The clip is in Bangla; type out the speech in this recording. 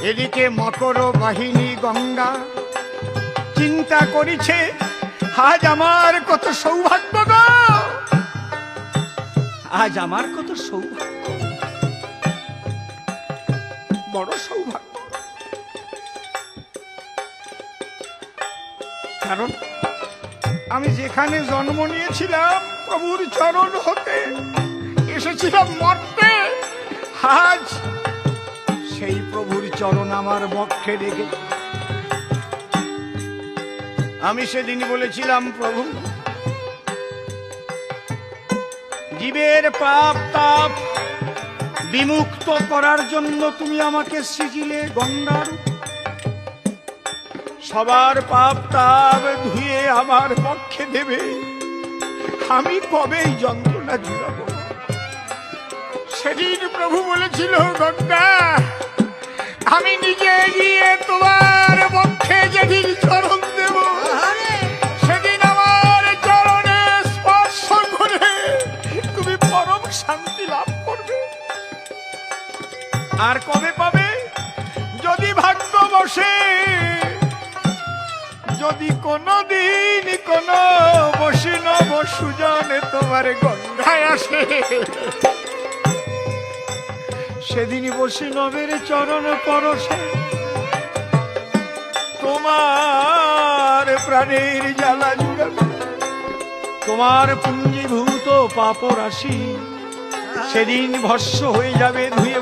এদিকে মকর বাহিনী গঙ্গা। চিন্তা করিছে, আজ আমার কত সৌভাগ্য আজ আমার কত সৌভাগ্য। বড় সৌভাগ্য। কারণ আমি যেখানে জন্ম নিয়েছিলাম, প্রভুর চরণ হতে এসেছিলাম মরতে। আজ চরণ আমার বক্ষে রেখে। আমি সেদিন বলেছিলাম, প্রভু, জীবের পাপ তাপ বিমুক্ত করার জন্য তুমি আমাকে সৃজিলে গঙ্গার সবার পাপ তাপ ধুয়ে আমার পক্ষে দেবে। আমি কবে যন্ত্রণা জুড়াব? সেদিন প্রভু বলেছিল, গঙ্গা আর কবে পাবে? যদি ভাগ্য বসে, যদি কোনো দিন কোন বসিনব সুজনে তোমার গঙ্গায় আসে। সেদিনই বসিনবের চরণ পরশে, তোমার প্রাণের জ্বালা জুড়াবে। তোমার পুঞ্জীভূত পাপ রাশি সেদিন ভস্য হয়ে যাবে ধুয়ে